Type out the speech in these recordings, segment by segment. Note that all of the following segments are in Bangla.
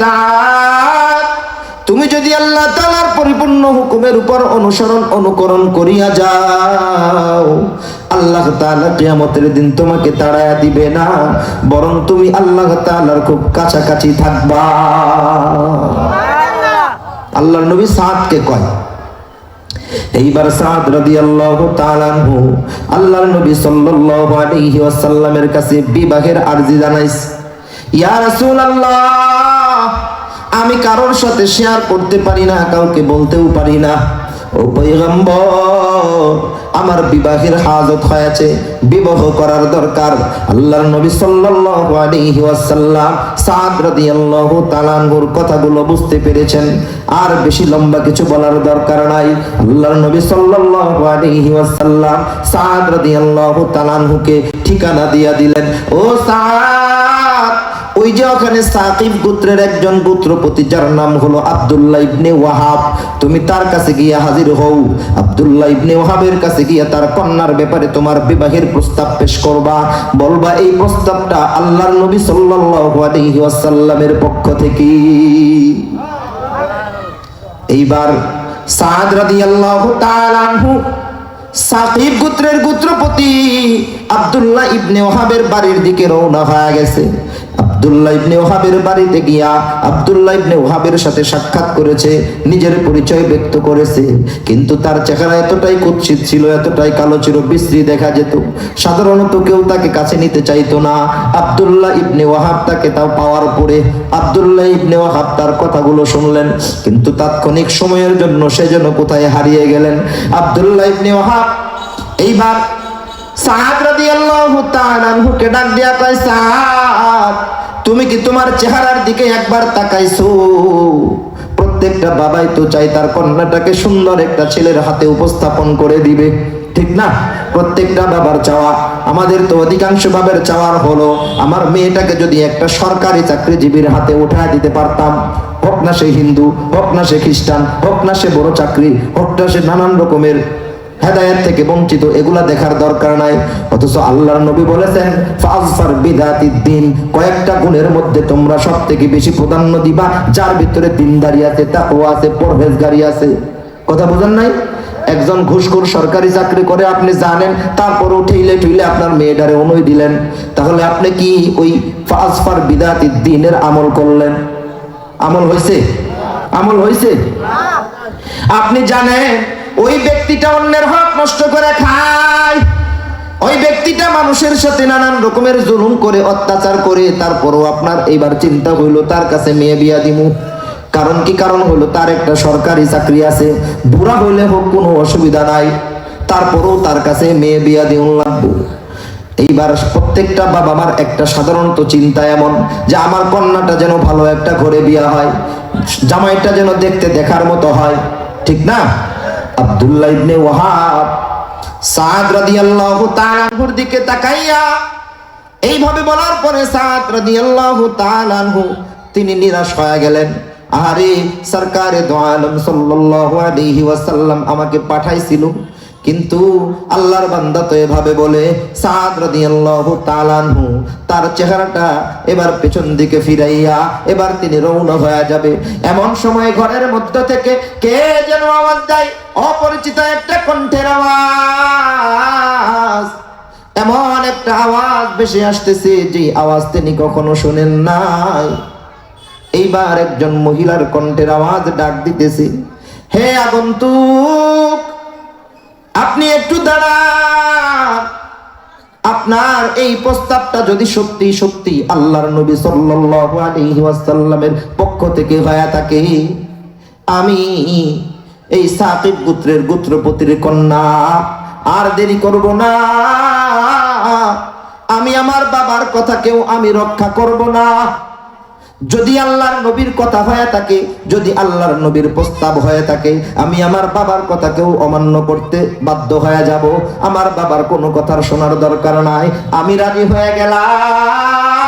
সাদ, তুমি যদি আল্লাহ তালার পরিপূর্ণ হুকুমের উপর অনুসরণ অনুকরণ করিয়া যাও আল্লাহ তাআলা কিয়ামতের দিন তোমাকে তাড়ায়া দিবে না বরং তুমি আল্লাহ তাআলার খুব কাছাকাছি থাকবা। আল্লাহর নবী সাদকে কয় এইবার সাদ রাদিয়াল্লাহু তাআলা আনহু আল্লাহর নবী সাল্লাল্লাহু আলাইহি ওয়াসাল্লামের কাছে বিবাহের আরজি জানাইস। আমি কারোর সাথে শেয়ার করতে পারি না, কাউকে বলতেও পারি না। ও পয়গম্বর, আমার বিবাহের হাজত হয়েছে, বিবাহ করার দরকার। আল্লাহর নবী সাল্লাল্লাহু আলাইহি ওয়াসাল্লাম সাদ রাদিয়াল্লাহু তাআলা আনহুর কথাগুলো বুঝতে পেরেছেন। আর বেশি লম্বা কিছু বলার দরকার নাই। আল্লাহর নবী সাল্লাল্লাহু আলাইহি ওয়াসাল্লাম সাদ রাদিয়াল্লাহু তাআলা আনহুকে ঠিকানা দিয়া দিলেন। ও সাদ! ওই যে ওখানে সাকিব গোত্রের একজন গোত্রপতি যার নাম হলো আব্দুল্লাহ ইবনে ওয়াহাব। তুমি তার কাছে গিয়ে হাজির হও। আব্দুল্লাহ ইবনে ওয়াহাবের কাছে গিয়ে তার কন্যার ব্যাপারে তোমার বিবাহের প্রস্তাব পেশ করবা। বলবা, এই প্রস্তাবটা আল্লাহর নবী সাল্লাল্লাহু আলাইহি ওয়াসাল্লামের পক্ষ থেকে। এইবার সাদ রাদিয়াল্লাহু তাআলা আনহু, সাকিব গোত্রের গোত্রপতি আব্দুল্লাহ ইবনে ওহাবের বাড়ির দিকে রওনা হয়ে গেছে। আব্দুল্লাহ ইবনে ওহাবের বাড়িতে গিয়া আব্দুল্লাহ ইবনে ওহাবের সাথে সাক্ষাৎ করেছে, নিজের পরিচয় ব্যক্ত করেছে। কিন্তু তার চেহারা এতটাই কুৎসিত ছিল, এতটাই কালো ছিল, বিশ্রী দেখা যেত। সাধারণত কেউ তাকে কাছে নিতে চাইতো না। আব্দুল্লাহ ইবনে ওয়াহাব তাকে তাও পাওয়ার পরে আব্দুল্লাহ ইবনে ওয়াহাব তার কথাগুলো শুনলেন। কিন্তু তাৎক্ষণিক সময়ের জন্য সে যেন কোথায় হারিয়ে গেলেন। আব্দুল্লাহ ইবনে ওয়াহাব এইবার তুমি কি তোমার চেহারার দিকে একবার তাকাইছো? প্রত্যেকটা বাবাই তো চাই তার কন্যাটাকে সুন্দর একটা ছেলের হাতে উপস্থাপন করে দিবে। ঠিক না? প্রত্যেকটা বাবার চাওয়া, আমাদের তো অধিকাংশ বাবার চাওয়ার হলো, আমার মেয়েটাকে যদি একটা সরকারি চাকরিজীবীর হাতে উঠায় দিতে পারতাম। হোক না সে হিন্দু, হোক না সে খ্রিস্টান, হোক না সে বড় চাকরি, হোক না সে নানান রকমের হেদায়েত থেকে বঞ্চিত এগুলা দেখার দরকার নাই। অথচ আল্লাহর নবী বলেছেন, ফাজফার বিদাতিদ দিন কয়েকটা গুণের মধ্যে তোমরা সব থেকে বেশি প্রাধান্য দিবা, যার ভিতরে দিনদারি আছে, তাকওয়া আছে, পরহেজগারি আছে। কথা বোঝেন নাই? একজন ঘুষখোর সরকারি চাকরি করে, আপনি জানেন, তারপরও ঠেইলে ঠেইলে আপনার মেয়েটারে অনুই দিলেন। তাহলে আপনি কি ওই ফাজফার বিদাতিদ দিনের আমল করলেন? আমল হয়েছে আমল হয়েছে আপনি জানেন ওই ব্যক্তিটা অন্যের হক নষ্ট করে খায়। ওই ব্যক্তিটা মানুষের সাথে নানান রকমের জুলুম করে, অত্যাচার করে, তারপরও আপনার এবার চিন্তা হইল, তার কাছে মেয়ে বিয়া দিমু। কারণ কি কারণ হলো? তার একটা সরকারি চাকরি আছে। বুড়া হইলে হোক কোনো অসুবিধা নাই। তারপরও তার কাছে মেয়ে বিয়া দিউন লাগবো। এইবার প্রত্যেকটা বাবা মার একটা সাধারণত চিন্তা এমন যে, আমার কন্যাটা যেন ভালো একটা ঘরে বিয়া হয়। জামাইটা যেন দেখতে দেখার মতো হয়। ঠিক না? আব্দুল্লাহ ইবনে ওয়াহাব সাদ রাদিয়াল্লাহু তাআলার দিকে তাকাইয়া এইভাবে বলার পরে সাদ রাদিয়াল্লাহু তাআলাহু তিনি নিরাশ হয়ে গেলেন। আরে সরকারে দো আলম সাল্লাল্লাহু আলাইহি ওয়াসাল্লাম আমাকে পাঠাইছিল। কিন্তু আল্লাহর বান্দা তো এভাবে বলে তার চেহারাটা এবার পেছন দিকে ফিরাইয়া এবার তিনি রওনা হয়ে যাবে। এমন সময় ঘরের মধ্য থেকে কে যেন আওয়াজ দেয়, অপরিচিত একটা কণ্ঠের আওয়াজ। এমন একটা আওয়াজ বেশি আসতেছে যে আওয়াজ তিনি কখনো শুনেন নাই। এইবার একজন মহিলার কণ্ঠের আওয়াজ ডাক দিতেছে, হে আগন্তুক আপনি একটু দাঁড়ান। আপনার এই প্রস্তাবটা যদি সত্যি সত্যি আল্লাহর নবী সাল্লাল্লাহু আলাইহি ওয়াসাল্লামের পক্ষ থেকে হয়ে থাকে, আমি এই সাকিব গোত্রের গোত্রপতির কন্যা আর দেরি করব না। আমি আমার বাবার কথাকেও আমি রক্ষা করব না। যদি আল্লাহর নবীর কথা হয়ে থাকে, যদি আল্লাহর নবীর প্রস্তাব হয়ে থাকে, আমি আমার বাবার কথাকেও অমান্য করতে বাধ্য হয়ে যাব। আমার বাবার কোনো কথার শোনার দরকার নাই। আমি রাজি হয়ে গেলাম।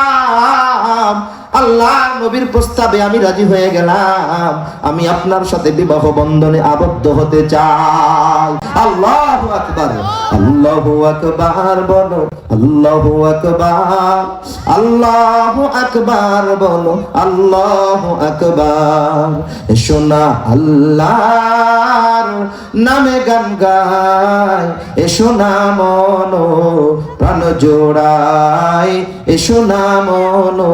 আল্লাহ নবীর প্রস্তাবে আমি রাজি হয়ে গেলাম। আমি আপনার সাথে বিবাহ বন্ধনে আবদ্ধ হতে চাই। আল্লাহ আকবার। আল্লাহু আকবার বলো। আল্লাহু আকবার। আল্লাহু আকবার বলো। আল্লাহু আকবার। শোনা আল্লাহর নামে গান গায়। এসো না মনো প্রাণ জোড়াই এসো না মনো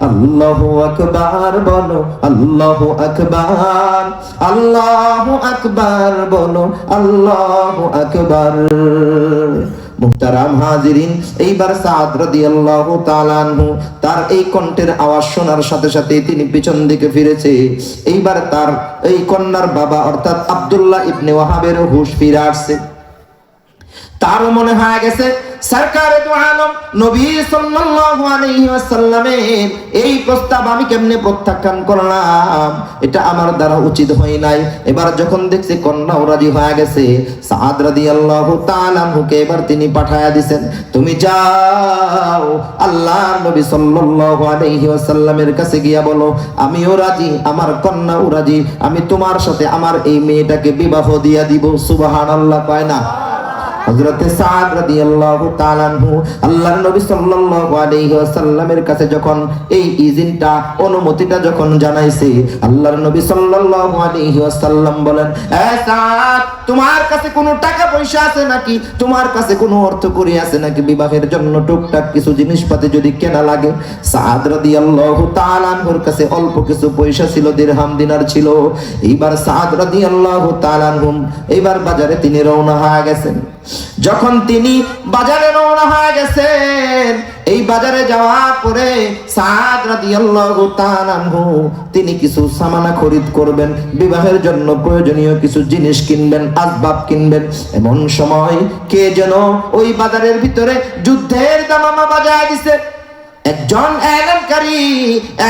আল্লাহু আকবার বলো, আল্লাহু আকবার। আল্লাহু আকবার বলো, আল্লাহু আকবার। মুহতারাম হাজিরিন, এইবার সাদ তার এই কণ্ঠের আওয়াজ শোনার সাথে সাথে তিনি পিছন দিকে ফিরেছে। এইবার তার এই কন্যার বাবা, অর্থাৎ আব্দুল্লাহ ইবনে ওয়াহাবের হুশ ফিরে আসছে। তারও মনে হয়ে গেছে সরকারে তো আলম, নবী সাল্লাল্লাহু আলাইহি ওয়াসাল্লামের এই প্রস্তাব আমি কেমনে প্রত্যাখ্যান করলাম? এটা আমার দ্বারা উচিত হয় নাই। এবার যখন দেখছি কন্যাও রাজি হয়ে গেছে, সাদ রাদিয়াল্লাহু তাআলা হুকে এবার তিনি পাঠায়া দিবেন তুমি যাও। আল্লাহ নবী সাল্লাল্লাহু আলাইহি ওয়াসাল্লামের কাছে গিয়া বলো, আমিও রাজি, আমার কন্যাও রাজি, আমি তোমার সাথে আমার এই মেয়েটাকে বিবাহ দিয়া দিব। সুবহানাল্লাহ, কয় না? হযরতে সাদ রাদিয়াল্লাহু তাআলা আনহু আল্লাহর নবী সাল্লাল্লাহু আলাইহি ওয়াসাল্লামের কাছে যখন এই ইজিনটা, অনুমতিটা যখন জানাইছে, আল্লাহর নবী সাল্লাল্লাহু আলাইহি ওয়াসাল্লাম বলেন, এ সাদ তোমার কাছে কোনো টাকা পয়সা আছে নাকি? তোমার কাছে কোনো অর্থ করি আছে নাকি? বিবাহের জন্য টুকটাক কিছু জিনিসপাতি যদি কেনা লাগে। সাদ রাদিয়াল্লাহু তাআলা আনহুর কাছে অল্প কিছু পয়সা ছিল, দিরহাম দিনার ছিল। এইবার সাদ রাদিয়াল্লাহু তাআলা আনহু, এইবার বাজারে তিনি রওনা হয়ে গেছেন। যখন তিনি বাজারে রওনা হয়ে গেছেন এই বাজারে যাওয়ার পরে সাদ রাদিয়াল্লাহু তাআলা আনহু, তিনি কিছু সামানা খরিদ করবেন, বিবাহের জন্য প্রয়োজনীয় কিছু জিনিস কিনবেন, আসবাব কিনবেন। এমন সময় কে যেন ওই বাজারের ভিতরে যুদ্ধের দামামা বাজায় দিছে। একজন এলানকারী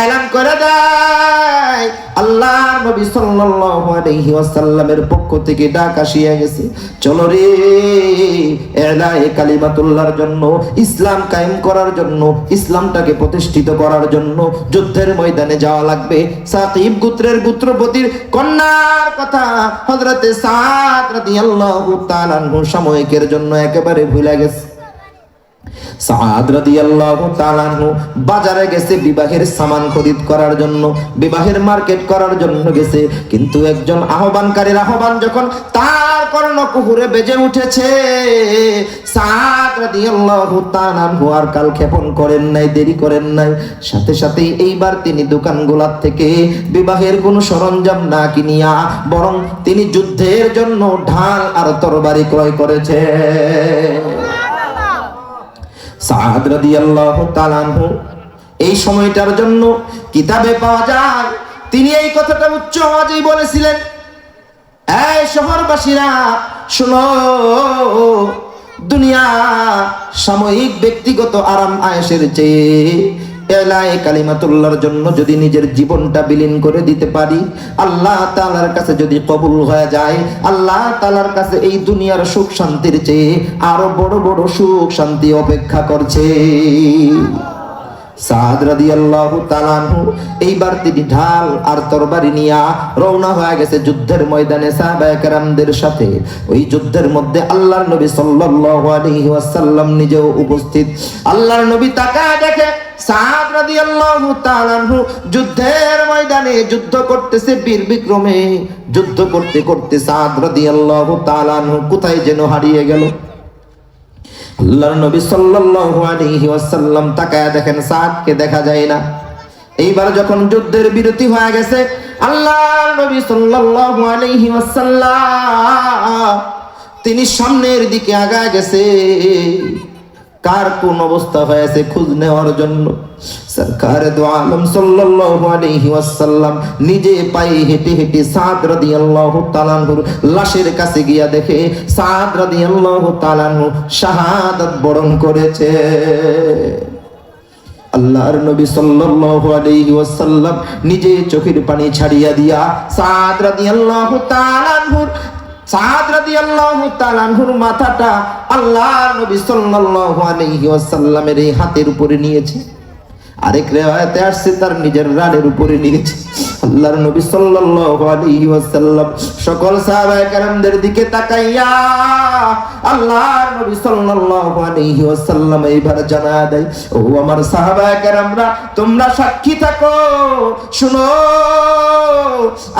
এলান করে দেয়। আল্লাহ নবী সাল্লাল্লাহু আলাইহি ওয়াসাল্লামের পক্ষ থেকে ডাক আসিয়া গেছে, চলো রে কালিমাতুল্লাহর জন্য, ইসলাম কায়েম করার জন্য, ইসলামটাকে প্রতিষ্ঠিত করার জন্য যুদ্ধের ময়দানে যাওয়া লাগবে। সাকিব গোত্রের গোত্রপতির কন্যার কথা হযরতে সাদ রাদিয়াল্লাহু সাময়িকের জন্য একেবারে ভুলে গেছে। বাজারে গেছে বিবাহের সামান খরিদ করার জন্য, বিবাহের মার্কেট করার জন্য গেছে। কিন্তু একজন আহ্বানকারীর আহ্বান যখন তার কর্ণকুহুরে বেজে উঠেছে কাল ক্ষেপণ করেন নাই, দেরি করেন নাই। সাথে সাথে এইবার তিনি দোকানগুলার থেকে বিবাহের কোনো সরঞ্জাম না কিনিয়া বরং তিনি যুদ্ধের জন্য ঢাল আর তরবারি ক্রয় করেছে। সাদ রাদিয়াল্লাহু তাআলা আনহু, এই সময়টার জন্য কিতাবে পাওয়া যায়, তিনি এই কথাটা উচ্চ আওয়াজেই বলেছিলেন, এই শহরবাসীরা, শোনো, দুনিয়া সাময়িক ব্যক্তিগত আরাম আয়েসের চেয়ে এলায় কালিমাতুল্লাহর জন্য যদি নিজের জীবনটা বিলীন করে দিতে পারি, আল্লাহ তালার কাছে যদি কবুল হয়ে যায়, আল্লাহ তালার কাছে এই দুনিয়ার সুখ শান্তির চেয়ে আরও বড় বড় সুখ শান্তি অপেক্ষা করছে। এইবার তিনি ঢাল আর তরবারি নিয়া রওনা হয়ে গেছে যুদ্ধের ময়দানে সাথে। ওই যুদ্ধের মধ্যে আল্লাহর নবী নিজেও উপস্থিত। আল্লাহর নবী দেখে যুদ্ধের ময়দানে যুদ্ধ করতেছে বীর বিক্রমে। যুদ্ধ করতে করতে কোথায় যেন হারিয়ে গেল। আল্লাহর নবী সাল্লাল্লাহু আলাইহি ওয়াসাল্লাম তাকায় দেখেন সাদকে দেখা যায় না। এইবার যখন যুদ্ধের বিরতি হয়ে গেছে, আল্লাহর নবী সাল্লাল্লাহু আলাইহি ওয়াসাল্লাম তিনি সামনের দিকে আগায় গেছে। কার কোন অবস্থা হয়েছে খোঁজ নেওয়ার জন্য? নিজে পায়ে হেঁটে হেঁটে লাশের কাছে গিয়া দেখে, সাদ শাহাদাত বরণ করেছে। আল্লাহর নবী সাল্লাল্লাহু আলাইহি ওয়াসাল্লাম নিজে চোখের পানি ছাড়িয়া দিয়া সাদ রাদিয়াল্লাহু তাআলা মাথাটা আল্লাহর নবী সাল্লাল্লাহু এই হাতের উপরে নিয়েছে। আরেক রেওয়ায়তে আসছে, তার নিজের রানের উপরে নিয়েছে। আল্লাহর নবী সাল্লাল্লাহু আলাইহি ওয়াসাল্লাম সকল সাহাবায়ে কেরামদের দিকে তাকাইয়া আল্লাহর নবী সাল্লাল্লাহু আলাইহি ওয়াসাল্লাম এইবার জানা দেয়, ও আমার সাহাবায়ে কেরামরা, তোমরা সাক্ষী থাকো। শুনো,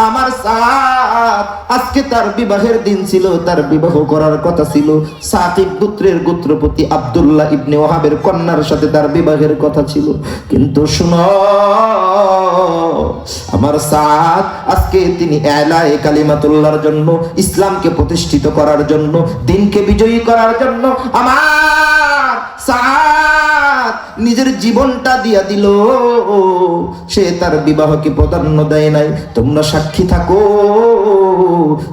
আমার সাদ আজকে তার বিবাহের দিন ছিল, তার বিবাহ করার কথা ছিল। সাকিব গোত্রের গোত্রপতি আব্দুল্লাহ ইবনে ওহাবের কন্যার সাথে তার বিবাহের কথা ছিল। কিন্তু শুনো, আমার সাদ আজকে তিনি এলায় কালিমাতুল্লাহর জন্য ইসলামকে প্রতিষ্ঠিত করার জন্য দিনকে বিজয়ী করার জন্য নিজের জীবনটা দিয়া দিল। সে তার বিবাহকে প্রাধান্য দেয় নাই। তোমরা সাক্ষী থাকো।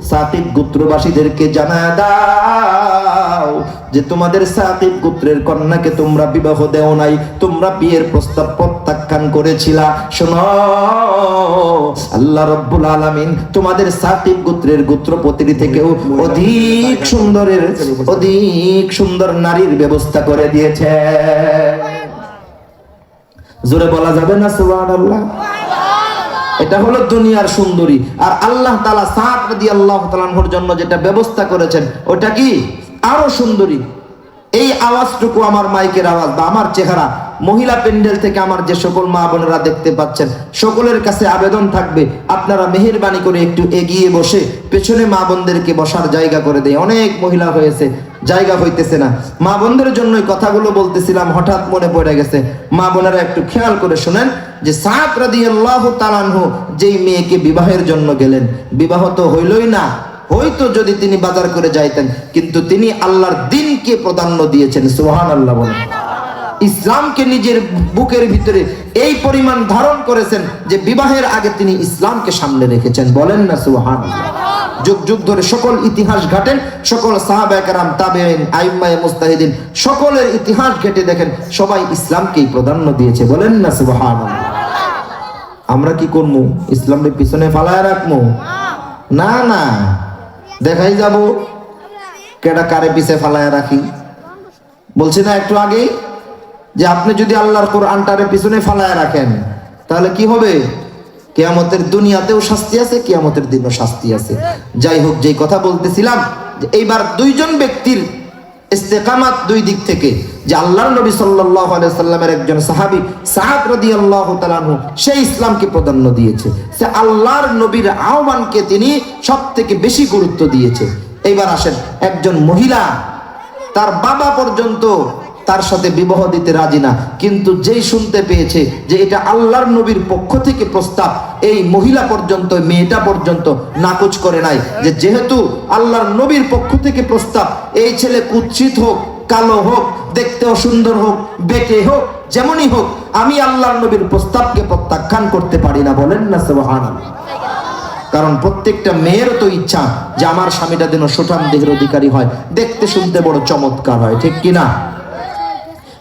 সাকিব গোত্রবাসীদেরকে জানা দাও যে তোমাদের সাকিব গোত্রের কন্যাকে তোমরা বিবাহ দেও নাই। তোমরা বিয়ের প্রস্তাব প্রত্যাখ্যান করেছিলা। শোনো, আল্লাহ রব্বুল আলামিন তোমাদের সাকিব গোত্রের গোত্রপতির থেকেও অধিক সুন্দরের, অধিক সুন্দর নারীর ব্যবস্থা করে দিয়েছে জোরে বলা যাবে না, সুবহানাল্লাহ? এটা হলো দুনিয়ার সুন্দরী। আর আল্লাহ তাআলা সাদ রাদিয়াল্লাহু তাআলার জন্য যেটা ব্যবস্থা করেছেন, ওটা কি? আরও সুন্দরী। এই আওয়াজটুকু আমার মাইকের আওয়াজ বা আমার চেহারা, মহিলা প্যান্ডেল থেকে আমার যে সকল মা বোনেরা দেখতে পাচ্ছেন, সকলের কাছে আবেদন থাকবে, আপনারা মেহেরবানি করে একটু এগিয়ে বসে পেছনে মা বোনদেরকে বসার জায়গা করে দেয়। অনেক মহিলা হয়েছে জায়গা হইতেছে না। মা বোনদের জন্য কথাগুলো বলতেছিলাম, হঠাৎ মনে পড়ে গেছে। মা বোনেরা একটু খেয়াল করে শুনেন যে সাত রাদি আল্লাহ যেই মেয়েকে বিবাহের জন্য গেলেন, বিবাহ তো হইলই না, হয়তো যদি তিনি বাজার করে যাইতেন, কিন্তু তিনি আল্লাহর দিনকে প্রাধান্য দিয়েছেন সোহান আল্লাহ বলেন। ইসলামকে নিজের বুকের ভিতরে এই পরিমাণ ধারণ করেছেন যে বিবাহের আগে তিনি ইসলামকে সামনে রেখেছেন, বলেন না সুহান যুগ যুগ ধরে সকল ইতিহাস ঘাটেন, সকল সাহাবাহাম তাবেইন আইম্মায়ে মুস্তাহিদিন সকলের ইতিহাস ঘেটে দেখেন, সবাই ইসলামকেই প্রাধান্য দিয়েছে। বলেন না সুবহান আমরা কি করব ইসলামের পিছনে ফালায় রাখব না না। দেখাই যাব। কেডা কারে পিছে ফালায় রাখি? বলছি না একটু আগেই যে আপনি যদি আল্লাহর কোরআনটারে পিছনে ফালায় রাখেন, তাহলে কি হবে? কেয়ামতের দুনিয়াতেও শাস্তি আছে, কেয়ামতের দিনও শাস্তি আছে। যাই হোক যেই কথা বলতেছিলাম এইবার দুইজন ব্যক্তির ইস্তেকামাত দুই দিক থেকে, যে আল্লাহর নবী আলাইহি সাল্লামের একজন সাহাবী, সাহাব রাদিয়াল্লাহু তাআলাহু সেই ইসলামকে প্রাধান্য দিয়েছে। সে আল্লাহর নবীর আহ্বানকে তিনি সবথেকে বেশি গুরুত্ব দিয়েছে। এইবার আসেন, একজন মহিলা, তার বাবা পর্যন্ত তার সাথে বিবাহ দিতে রাজি না। কিন্তু যেই শুনতে পেয়েছে যে এটা আল্লাহর নবীর পক্ষ থেকে প্রস্তাব, এই মহিলা পর্যন্ত, মেয়েটা পর্যন্ত নাকচ করে নাই। যে যেহেতু আল্লাহর নবীর পক্ষ থেকে প্রস্তাব, এই ছেলে কুৎসিত হোক, কালো হোক দেখতে অসুন্দর হোক, বেটে হোক, যেমনই হোক, আমি আল্লাহর নবীর প্রস্তাবকে প্রত্যাখ্যান করতে পারি না বলেন না, সুবহানাল্লাহ। কারণ প্রত্যেকটা মেয়েরও তো ইচ্ছা যে আমার স্বামীটা যেন সুঠাম দেহের অধিকারী হয়, দেখতে শুনতে বড় চমৎকার হয়, ঠিক কিনা?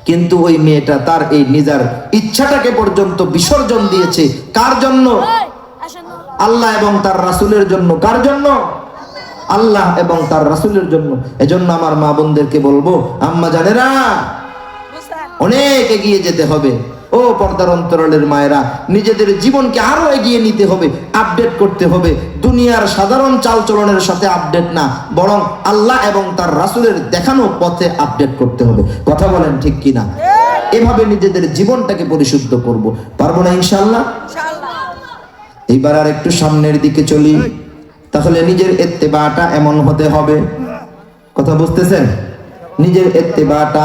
কিন্তু ওই মেয়েটা তার এই নিজার ইচ্ছাটাকে পর্যন্ত বিসর্জন দিয়েছে। কার জন্য? আল্লাহ এবং তার রাসুলের জন্য। কার জন্য? আল্লাহ এবং তার রাসুলের জন্য। এজন্য আমার মা বোনদেরকে বলব আম্মা জানেরা অনেক এগিয়ে যেতে হবে। ও পর্দার অন্তরালের মায়েরা, নিজেদের জীবনকে আরও এগিয়ে নিতে হবে আপডেট করতে হবে। দুনিয়ার সাধারণ চালচলনের সাথে আপডেট না, বরং আল্লাহ এবং তার রাসূলের দেখানো পথে আপডেট করতে হবে। কথা বলেন ঠিক কিনা? এভাবে নিজেদের জীবনটাকে পরিশুদ্ধ করব। পারব না ইনশাল্লাহ এইবার আর একটু সামনের দিকে চলি। তাহলে নিজের এত্তেবাটা এমন হতে হবে। কথা বুঝতেছেন? নিজের এত্তেবাটা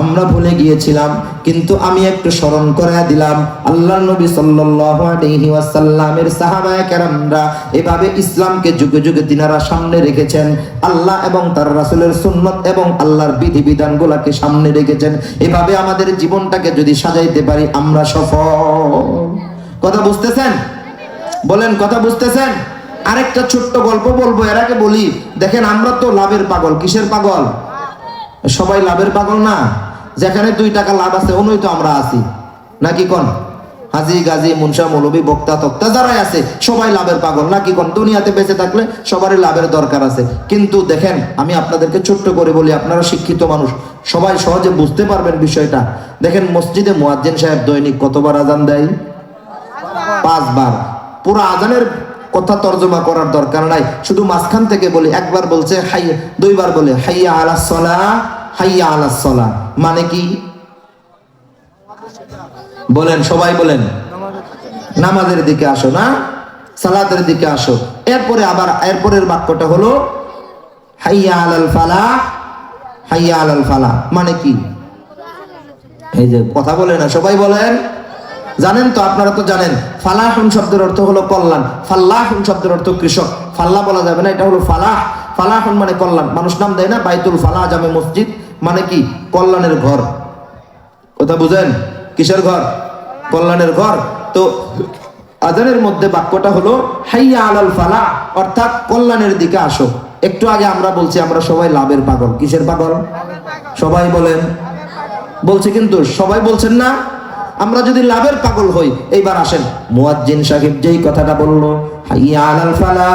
আমরা ভুলে গিয়েছিলাম, কিন্তু আমি একটু স্মরণ করে দিলাম আল্লাহ নবী ওয়াসাল্লামের সাহাবায়ে কেরামরা এভাবে ইসলামকে যুগে যুগে তিনারা সামনে রেখেছেন, আল্লাহ এবং তার রাসূলের সুন্নত এবং আল্লাহর বিধি বিধিবিধানগুলোকে সামনে রেখেছেন। এভাবে আমাদের জীবনটাকে যদি সাজাইতে পারি, আমরা সফল। কথা বুঝতেছেন? বলেন, কথা বুঝতেছেন? আরেকটা ছোট্ট গল্প বলব, এর আগে বলি, দেখেন আমরা তো লাভের পাগল, কিসের পাগল? সবাই লাভের পাগল না? যেখানে দুই টাকা লাভ আছে ওনই তো আমরা আছি। নাকি কোন? হাজি, গাজী, মুনসা, মৌলবী, বক্তা, তক্তা যারাই আছে, সবাই লাভের পাগল। নাকি কোন? দুনিয়াতে বেঁচে থাকলে সবারই লাভের দরকার আছে। কিন্তু দেখেন, আমি আপনাদেরকে ছোট্ট করে বলি, আপনারা শিক্ষিত মানুষ, সবাই সহজে বুঝতে পারবেন বিষয়টা। দেখেন, মসজিদে মুয়াজ্জিন সাহেব দৈনিক কতবার আজান দেয়? পাঁচবার। পুরো আজানের কথা তর্জমা করার দরকার নাই। শুধু মাঝখান থেকে বলি, একবার বলছে, হাই, দুইবার বলে, হাইয়া আলা সলা হাইয়া আলা সলা মানে কি? বলেন, সবাই বলেন। নামাজের দিকে আসো না, সালাতের দিকে আসো। এরপরে আবার, এরপরের বাক্যটা হলো, হাইয়া আলাল ফালা, হাইয়া আলাল ফালা। মানে কি? এই যে, কথা বলে না, সবাই বলেন। জানেন তো, আপনারা তো জানেন, ফালাহুন শব্দের অর্থ হলো কল্যাণ। ফাল্লাহুন শব্দের অর্থ কৃষক। ফাল্লা বলা যাবে না, এটা হলো ফালাহ। ফালাহুন মানে কল্যাণ। মানুষ নাম দেয় না, বাইতুল ফালাহ, জামে মসজিদ। মানে কি? কল্যাণের ঘর। কথা বুঝেন? কিসের ঘর? কল্যাণের ঘর। তো আজানের মধ্যে বাক্যটা হলো, হাইয়া আলাল ফালা অর্থাৎ কল্যাণের দিকে আসো। একটু আগে আমরা বলছি, আমরা সবাই লাভের পাগল। কিসের পাগল? সবাই বলেন। বলছে কিন্তু, সবাই বলছেন না, আমরা যদি লাভের পাগল হই, এইবার আসেন। মুয়াজ্জিন সাহেব যেই কথাটা বলল, হাইয়া আলাল ফালা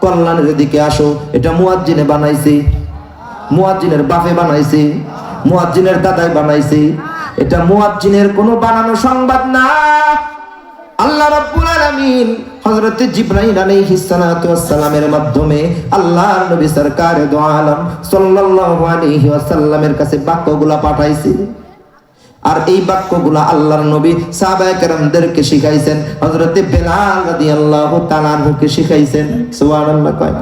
কল্যাণের দিকে আসো। এটা মুয়াজ্জিনে বানাইছি। মুয়াজ্জিনের বাপে বানাইছি, মুয়াজ্জিনের দাদাই বানাইছি। এটা মুয়াজ্জিনের কোনো বানানো সংবাদ না। আল্লাহ রাব্বুল আলামিন হযরত জিবরাইল আলাইহিস সালাতু ওয়াস সালামের মাধ্যমে আল্লাহর নবী সরকার দো আলম সাল্লাল্লাহু আলাইহি ওয়াসাল্লামের কাছে বাক্যগুলা পাঠাইছে। আর এই বাক্যগুলা আল্লাহর নবী সাহাবায়ে কেরামদেরকে শিখাইছেন, হযরত বেলাল রাদিয়াল্লাহু তাআলা আনহুকে শিখাইছেন। সুবহানাল্লাহ, কয়?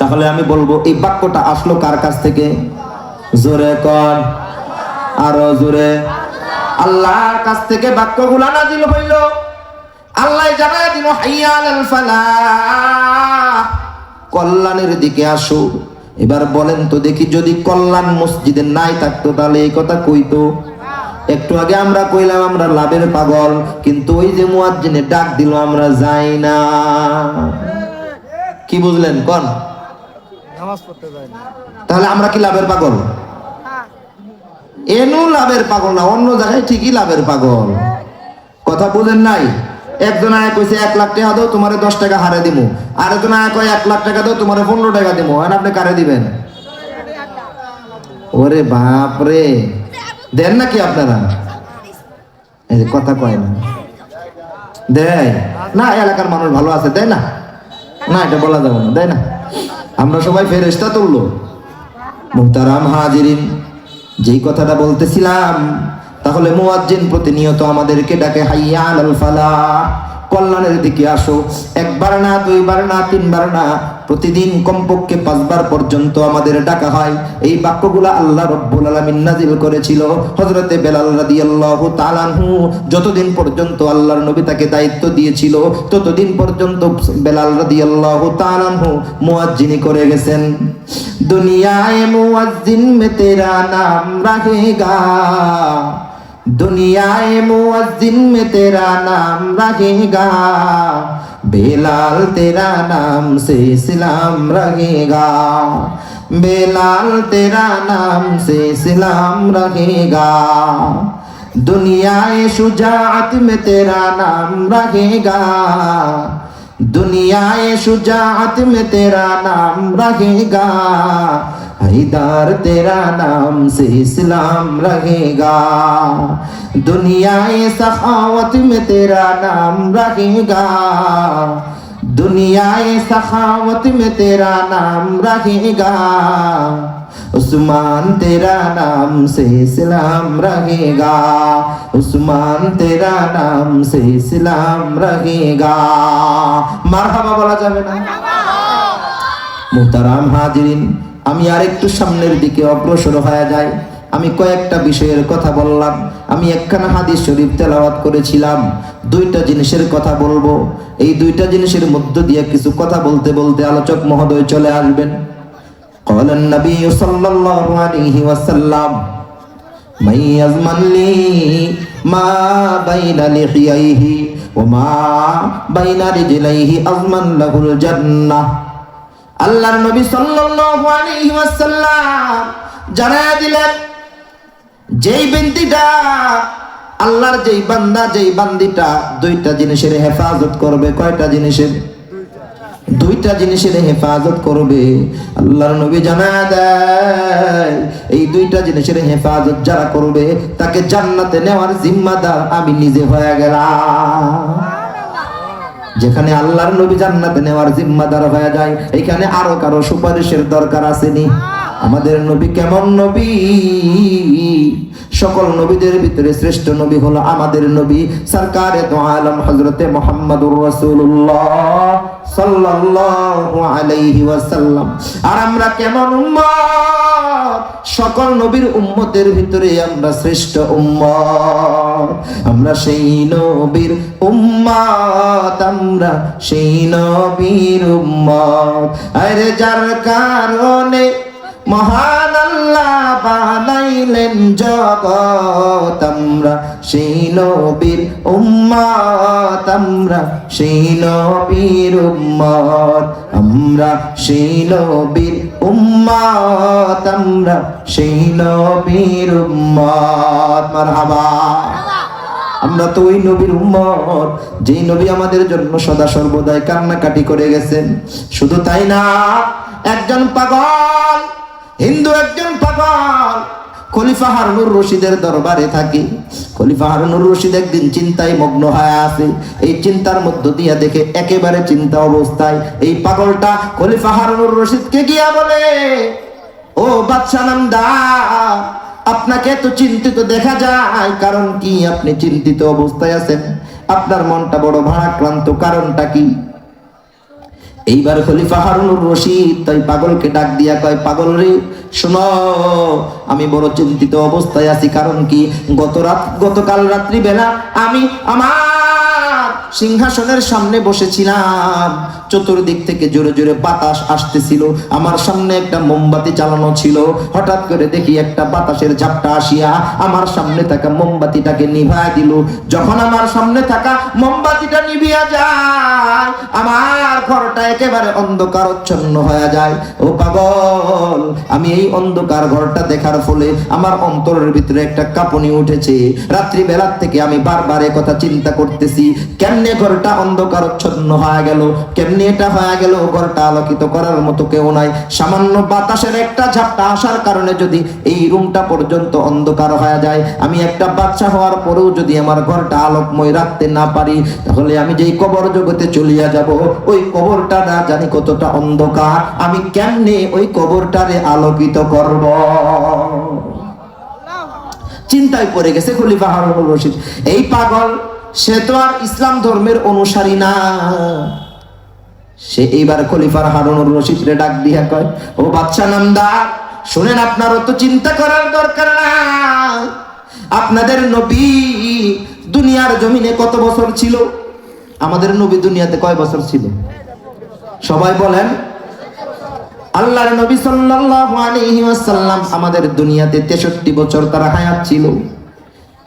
তাহলে আমি বলব, এই বাক্যটা আসলো কার কাছ থেকে? জোরে কর, আরও জোরে। আল্লাহর কাছ থেকে বাক্যগুলা নাজিল হইল। আল্লাহ জানায় দিল হাইয়া আলাল ফালাহ। কল্যাণের দিকে আসো। এবার বলেন তো দেখি, যদি কল্যাণ মসজিদে নাই থাকতো, তাহলে এই কথা কইতো একটু আগে আমরা কইলাম, আমরা লাভের পাগল, কিন্তু ওই যে মুয়াজ্জিনে ডাক দিল, আমরা যাই না। কি বুঝলেন, কোন নামাজ পড়তে যায় না তাহলে আমরা কি লাভের পাগল? এনু লাভের পাগল না অন্য জায়গায় ঠিকই লাভের পাগল। কথা বুঝেন নাই? একজন আয় কইছে এক লাখ টাকা দাও তোমারে দশ টাকা হারে দিমু। আরেকজন আয় কয় এক লাখ টাকা দাও তোমারে পনেরো টাকা দিমু। আর আপনি কারে দিবেন? ওরে বাপ রে। দেন নাকি আপনারা? এই কথা কয় না। দেয়। না এলাকার মানুষ ভালো আছে দেয় না? না এটা বলা যাবে না দেয় না? আমরা সবাই ফেরেস্তা তুলল মুহতারাম হাজিরিন, যেই কথাটা বলতেছিলাম, তাহলে মোয়াজ্জিন প্রতিনিয়ত আমাদেরকে ডাকে হাইয়া ফালা কল্যাণের দিকে আসো। একবার না, দুইবার না, তিনবার না প্রতিদিন কমপক্ষে পাঁচবার পর্যন্ত আমাদের ডাকা হয়। এই বাক্যগুলো আল্লাহ রব্বুল আলামিন নাজিল করেছিল হযরতে বেলাল রাদিয়াল্লাহু তাআলা আনহু। যতদিন পর্যন্ত আল্লাহর নবী তাকে দায়িত্ব দিয়েছিল, ততদিন পর্যন্ত বেলাল রাদিয়াল্লাহু তাআলা আনহু মুয়াজ্জিনি করে গেছেন। দুনিয়ায় মুয়াজ্জিন মে তেরা নাম রাহেগা दुनियाए मुअज्जिन में तेरा नाम रहेगा। बेलाल तेरा नाम से इस्लाम रहेगा। बेलाल तेरा नाम से इस्लाम रहेगा। दुनियाए शुजात में तेरा नाम रहेगा। दुनियाए शुजात में तेरा नाम रहेगा। हरीदार तेरा नाम से इस्लाम रहेगा। दुनियाए सखावत में तेरा नाम रहेगा। दुनियाए सखावत में तेरा नाम रहेगा उस्मान तेरा नाम से इस्लाम रहेगा उस्मान तेरा नाम से इस्लाम रहेगा মারহাবা বলা যাবে না মুহতারাম হাজিরিন আমি আর একটু সামনের দিকে অগ্রসর হয়ে যাই আমি কয়েকটা বিষয়ের কথা বললাম আমি একখানা হাদিস শরীফ তেলাওয়াত করেছিলাম দুইটা জিনিসের কথা বলবো এই দুইটা জিনিসের মধ্য দিয়ে কিছু কথা বলতে বলতে আলোচক মহোদয় চলে আসবেন قال النبي صلى الله عليه وسلم من يضمن لي ما بين لحييه وما بين رجليه أضمن له الجنة আল্লাহর নবী সাল্লাল্লাহু আলাইহি ওয়াসাল্লাম জানায়া দিলেন যেই ব্যক্তিটা আল্লাহর যেই বান্দা, যেই বান্দিটা, দুইটা জিনিসের হেফাজত করবে। কয়টা জিনিসের? দুইটা জিনিসের হেফাজত করবে। আল্লাহর নবী জানা দেয়, এই দুইটা জিনিসের হেফাজত যারা করবে, তাকে জান্নাতে নেওয়ার জিম্মাদার আমি নিজে হয়ে গেলাম। যেখানে আল্লাহর নবী জান্নাতে নেওয়ার জিম্মাদার হয়ে যায়, এখানে আরও কারও সুপারিশের দরকার আসেনি। আমাদের নবী কেমন নবী? সকল নবীদের ভিতরে শ্রেষ্ঠ নবী হলো আমাদের নবী সরকারে তো আলম হজরতে মোহাম্মদুর রাসূলুল্লাহ সাল্লাল্লাহু আলাইহি ওয়াসাল্লাম। আর আমরা কেমন উম্মত? সকল নবীর উম্মতের ভিতরে আমরা শ্রেষ্ঠ উম্মত। আমরা সেই নবীর উম্মত, আমরা সেই নবীর উম্মত। আরে যার কারণে মহান আল্লাহ বানাইলেন জগৎ, আমরা সেই নবীর উম্মত, আমরা সেই উম্মত, আমরা সেই নবীর উম্মত, আমরা সেই উম্মত। মারহাবা। আমরা তো ওই নবীর উম্মত, যেই নবী আমাদের জন্য সদা সর্বদাই কান্নাকাটি করে গেছেন। শুধু তাই না, একজন পাগল হিন্দু একজন পাগল। খলিফা হারুনুর রশিদের দরবারে থাকি। খলিফা হারুনুর রশিদ একদিন চিন্তায় মগ্ন হয়ে এই চিন্তার মধ্য দিয়া দেখে একেবারে চিন্তা অবস্থায় এই পাগলটা খলিফা হারুনুর রশিদকে গিয়া বলে, ও বাদশা নামদা আপনাকে তো চিন্তিত দেখা যায়, কারণ কি আপনি চিন্তিত অবস্থায় আছেন? আপনার মনটা বড় ভারাক্রান্ত, কারণটা কি? এইবার খলিফা হারুনুর রশিদ তাই পাগলকে ডাক দিয়া কয়, পাগল রে, শোনো, আমি বড় চিন্তিত অবস্থায় আছি, কারণ কি গত রাত, গতকাল রাত্রি বেলা আমি আমার সিংহাসনের সামনে বসেছিলাম। চতুর্দিক থেকে জোরে জোরে বাতাস আসতেছিল, আমার সামনে একটা মোমবাতি চালানো ছিল। হঠাৎ করে দেখি একটা বাতাসের ঝাপটা আসিয়া আমার সামনে থাকা মোমবাতিটাকে নিভায় দিল। যখন আমার সামনে থাকা মোমবাতিটা নিভিয়া যায় আমার ঘরটা একেবারে অন্ধকারচ্ছন্ন হয়ে যায়। ও পাগল, আমি এই অন্ধকার ঘরটা দেখার ফলে আমার অন্তরের ভিতরে একটা উঠেছে। রাত্রি বেলার থেকে আমি বারবার কথা চিন্তা করতেছি, কেমনে ঘরটা অন্ধকারচ্ছন্ন হয়ে গেল? কেমনে এটা হয়ে গেল? ঘরটা আলোকিত করার মতো কেউ নাই। সামান্য বাতাসের একটা ঝাপটা আসার কারণে যদি এই রুমটা পর্যন্ত অন্ধকার হয়ে যায়, আমি একটা বাচ্চা হওয়ার পরেও যদি আমার ঘরটা আলোকময় রাখতে না পারি, তাহলে আমি যেই কবর জগতে চলিয়া যাব। ওই কবরটা না জানি কতটা অন্ধকার। আমি কেমনে ওই কবরটারে আলোকিত করব? চিন্তায় পড়ে গেছে খলিফা হারুনুর রশিদ। এই পাগল, সে তো আর ইসলাম ধর্মের অনুসারী না। সে এইবার খলিফার হারুনুর রশিদ রে ডাক দিয়া কয়, ও বাচ্চা নামদার, শুনেন আপনারও তো চিন্তা করার দরকার নাই। আপনাদের নবী দুনিয়ার জমিনে কত বছর ছিল? আমাদের নবী দুনিয়াতে কয় বছর ছিল? সবাই বলেন, আল্লাহর নবী সাল্লাল্লাহু আলাইহি ওয়াসাল্লাম আমাদের দুনিয়াতে 63 বছর তার হায়াত ছিল।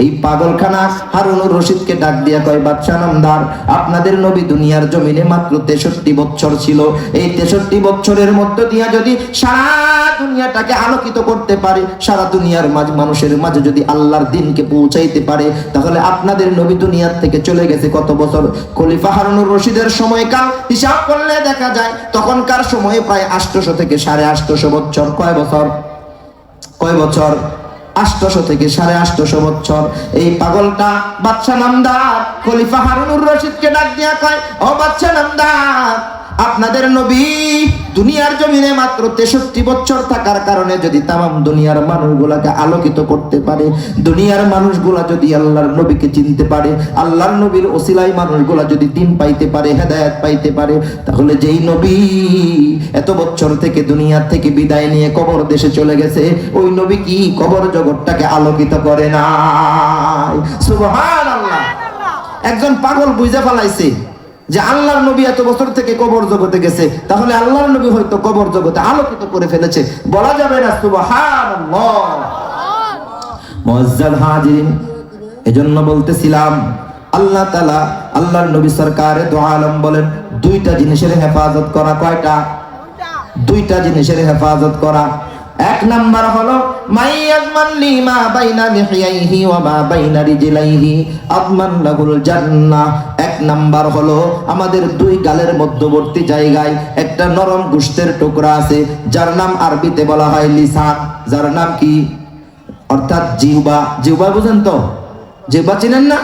এই পাগলখানা হারুনুর রশিদকে ডাক দিয়া কয় বাদশা নামদার, আপনাদের নবী দুনিয়ার জমিনে মাত্র তেষট্টি বছর ছিল। এই তেষট্টি বছরের মধ্য দিয়া যদি সারা দুনিয়াটাকে আলোকিত করতে পারে, সারা দুনিয়ার মাঝ- মানুষের মাঝে যদি আল্লাহর দিনকে পৌঁছাইতে পারে, তাহলে আপনাদের নবী দুনিয়ার থেকে চলে গেছে কত বছর? খলিফা হারুনুর রশিদের সময়কাল হিসাব করলে দেখা যায়, তখনকার সময়ে প্রায় আটশোশো থেকে সাড়ে আটশোশো বছর কয় বছর? কয় বছর? আষ্টশো থেকে সাড়ে আষ্টশো বছর। এই পাগলটা বাচ্চা নামদার, খলিফা হারুনুর রশিদকে ডাক দিয়া কয়, ও বাচ্চা নামদার, আপনাদের নবী দুনিয়ার জমিনে মাত্র তেষট্টি বছর থাকার কারণে যদি তামাম দুনিয়ার মানুষগুলাকে আলোকিত করতে পারে, দুনিয়ার মানুষগুলা যদি আল্লাহর নবীকে চিনতে পারে, আল্লাহর নবীর ওসিলাই মানুষগুলা যদি দিন পাইতে পারে, হেদায়েত পাইতে পারে, তাহলে যেই নবী এত বছর থেকে দুনিয়ার থেকে বিদায় নিয়ে কবর দেশে চলে গেছে, ওই নবী কি কবর জগৎটাকে আলোকিত করে না একজন পাগল বুঝে ফেলাইছে। যে আল্লাহর নবী এত বছর থেকে কবর জগতে গেছে, তাহলে আল্লাহর নবী হয়তো কবর জগতে আলোকিত করে ফেলেছে। বলা যাবে না হাজিরিন, এজন্য বলতেছিলাম, আল্লাহ তাআলা আল্লাহর নবী সরকারে দু আলম বলেন, দুইটা জিনিসের হেফাজত করা কয়টা? দুইটা জিনিসের হেফাজত করা। এক নাম্বার হলো মাইয়াজমান লিমা বাইনা লিহিয়াইহি ওয়া মা বাইনা রিজলাইহি আদমান লাহুল জান্নাহ। এক নাম্বার হলো, আমাদের দুই গালের মধ্যবর্তী জায়গায় একটা নরম গোশতের টুকরা আছে, যার নাম আরবিতে বলা হয় লিসান। যার নাম কি? অর্থাৎ জিহ্বা। জিহ্বা বুঝেন তো? জিহ্বা চিনেন না?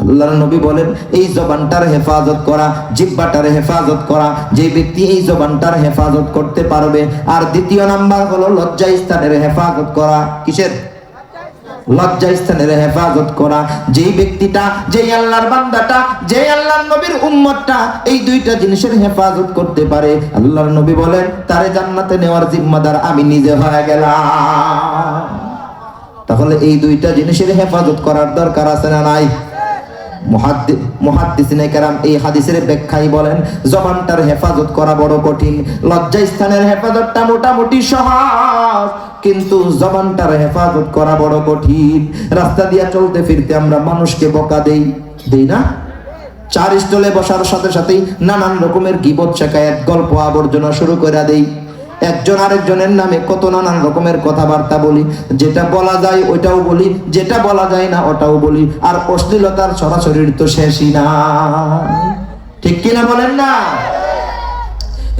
আল্লাহর নবী বলেন, এই জবানটার হেফাজত করা, জিব্বাটার হেফাজত করা, যে ব্যক্তি এই জবানটার হেফাজত করতে পারবে। আর দ্বিতীয় নাম্বার হলো লজ্জা স্থানের হেফাজত করা। কিসের? লজ্জা স্থানের হেফাজত করা। যেই ব্যক্তিটা আল্লাহর বান্দাটা আল্লাহর নবীর উম্মতটা, এই দুইটা জিনিসের হেফাজত করতে পারে। আল্লাহর নবী বলেন, তারে জান্নাতে নেওয়ার জিম্মাদার আমি নিজে হয়ে গেলাম। তাহলে এই দুইটা জিনিসের হেফাজত করার দরকার আছে না নাই? কিন্তু জবানটার হেফাজত কঠিন। রাস্তা দিয়া চলতে ফিরতে আমরা মানুষকে বকা দেই দেই না? চার স্টলে বসার সাথে সাথেই নানান রকমের গিবত শেখায়ত গল্প আবর্জনা শুরু করে দেই। একজন আরেকজনের নামে কত নানান রকমের কথাবার্তা বলি। যেটা বলা যায় ওইটাও বলি, যেটা বলা যায় না ওটাও বলি। আর অশ্লীলতার সরাসরির তো শেষই না। ঠিক কিনা বলেন না?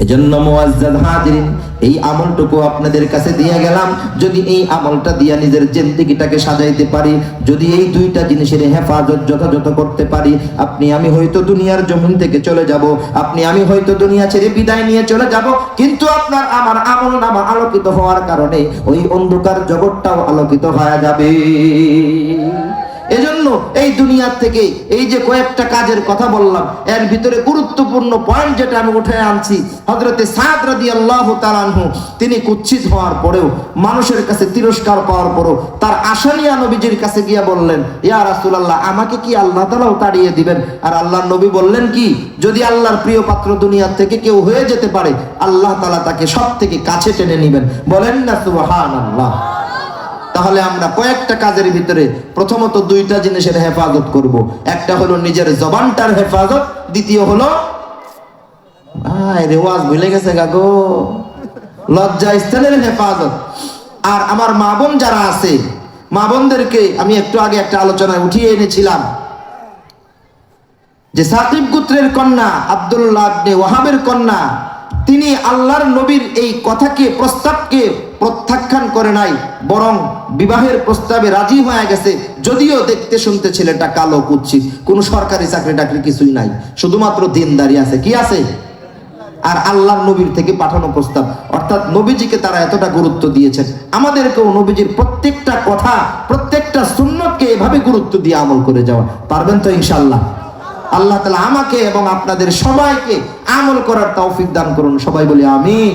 এজন্য মুআজ্জাদ হাজিরিন, এই আমলটুকু আপনাদের কাছে দিয়ে গেলাম। যদি এই আমলটা দিয়া নিজের জিন্দেগিটাকে সাজাইতে পারি, যদি এই দুইটা জিনিসের হেফাজত যথাযথ করতে পারি, আপনি আমি হয়তো দুনিয়ার জমিন থেকে চলে যাব, আপনি আমি হয়তো দুনিয়া ছেড়ে বিদায় নিয়ে চলে যাব, কিন্তু আপনার আমার আমল নামা আলোকিত হওয়ার কারণে ওই অন্ধকার জগৎটাও আলোকিত হয়ে যাবে। এজন্য এই দুনিয়ার থেকে এই যে কয়েকটা কাজের কথা বললাম, এর ভিতরে গুরুত্বপূর্ণ পয়েন্ট যেটা আমি উঠে আনছি হজরতে সাদ আল্লাহ তালানহু তিনি কুচ্ছিত হওয়ার পরেও, মানুষের কাছে তিরস্কার পাওয়ার পরেও, তার আসানিয়া নবীজির কাছে গিয়া বললেন, ইয়া রাসূলুল্লাহ, আমাকে কি আল্লাহ তাআলাও তাড়িয়ে দিবেন? আর আল্লাহ নবী বললেন কি, যদি আল্লাহর প্রিয় পাত্র দুনিয়ার থেকে কেউ হয়ে যেতে পারে, আল্লাহ তালা তাকে সব থেকে কাছে টেনে নেবেন। বলেন না, সুবহানাল্লাহ। তাহলে আমরা কয়েকটা কাজের ভিতরে প্রথমত দুইটা জিনিসের হেফাজত করব। একটা হলো নিজের জবানটার হেফাজত, দ্বিতীয় হলো ভুলে গেছে গাগো লজ্জা, স্থানের হেফাজত। আর আমার মা বোন যারা আছে, মা বোনদেরকে আমি একটু আগে একটা আলোচনায় উঠিয়ে এনেছিলাম। যে সাকিব গোত্রের কন্যা, আব্দুল্লাহ ওয়াহাবের কন্যা, তিনি আল্লাহর নবীর এই কথাকে, প্রস্তাবকে প্রত্যাখ্যান করে নাই, বরং বিবাহের প্রস্তাবে রাজি হয়ে গেছে। যদিও দেখতে শুনতে ছেলেটা কালো কুচ্ছিত কোনো সরকারি চাকরি টাকরি কিছুই নাই, শুধুমাত্র দিনদারি আছে। কি আছে? আর আল্লাহর নবীর থেকে পাঠানো প্রস্তাব। অর্থাৎ নবীজিকে তারা এতটা গুরুত্ব দিয়েছেন। আমাদেরকেও নবীজির প্রত্যেকটা কথা, প্রত্যেকটা সুন্নতকে এভাবে গুরুত্ব দিয়ে আমল করে যাওয়া। পারবেন তো ইনশাল্লাহ আল্লাহ তালা আমাকে এবং আপনাদের সবাইকে আমল করার তৌফিক দান করুন। সবাই বলি আমিন।